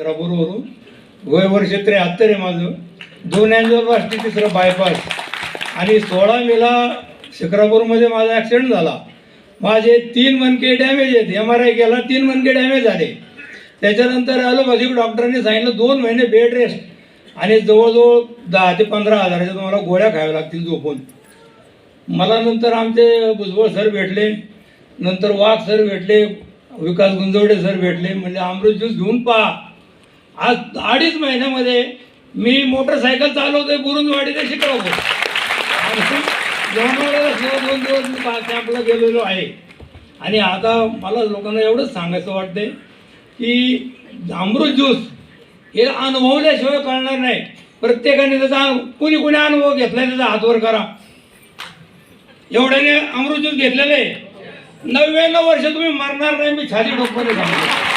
बरोबरून. वय वर्ष त्र्याहत्तर आहे माझं. दोन अँजोलपासटी तिसरं बायपास आणि सोळा मेला शिक्रापूरमध्ये माझा ॲक्सिडेंट झाला. माझे तीन मनके डॅमेज आहेत. एम आर आय केला तीन मनके डॅमेज झाले. त्याच्यानंतर ॲलोपॅथिक डॉक्टरांनी सांगितलं दोन महिने बेड रेस्ट आणि जवळजवळ दहा ते पंधरा हजाराच्या तुम्हाला गोळ्या खाव्या लागतील झोपून. मला नंतर आमचे भुजबळ सर भेटले. नंतर वाघ सर भेटले. विकास गुंजवडे सर भेटले. म्हणजे अमृत ज्यूस घेऊन पहा. आज अडीच महिन्यामध्ये मी मोटरसायकल चालवतोय बुरुंजवाडी ते शिकवतो आणि जेवणाला दोन दिवस मी कॅम्पला गेलेलो आहे. आणि आता मला लोकांना एवढंच सांगायचं वाटते की अमृत ज्यूस हे अनुभवल्याशिवाय कळणार नाही. प्रत्येकाने त्याचा कुणी कुणी अनुभव घेतलाय त्याचा हातवर करा. एवढ्याने अमृत ज्यूस घेतलेले नव्याण्णव वर्ष तुम्ही मरणार नाही मी छाती डोक्याने सांगतो.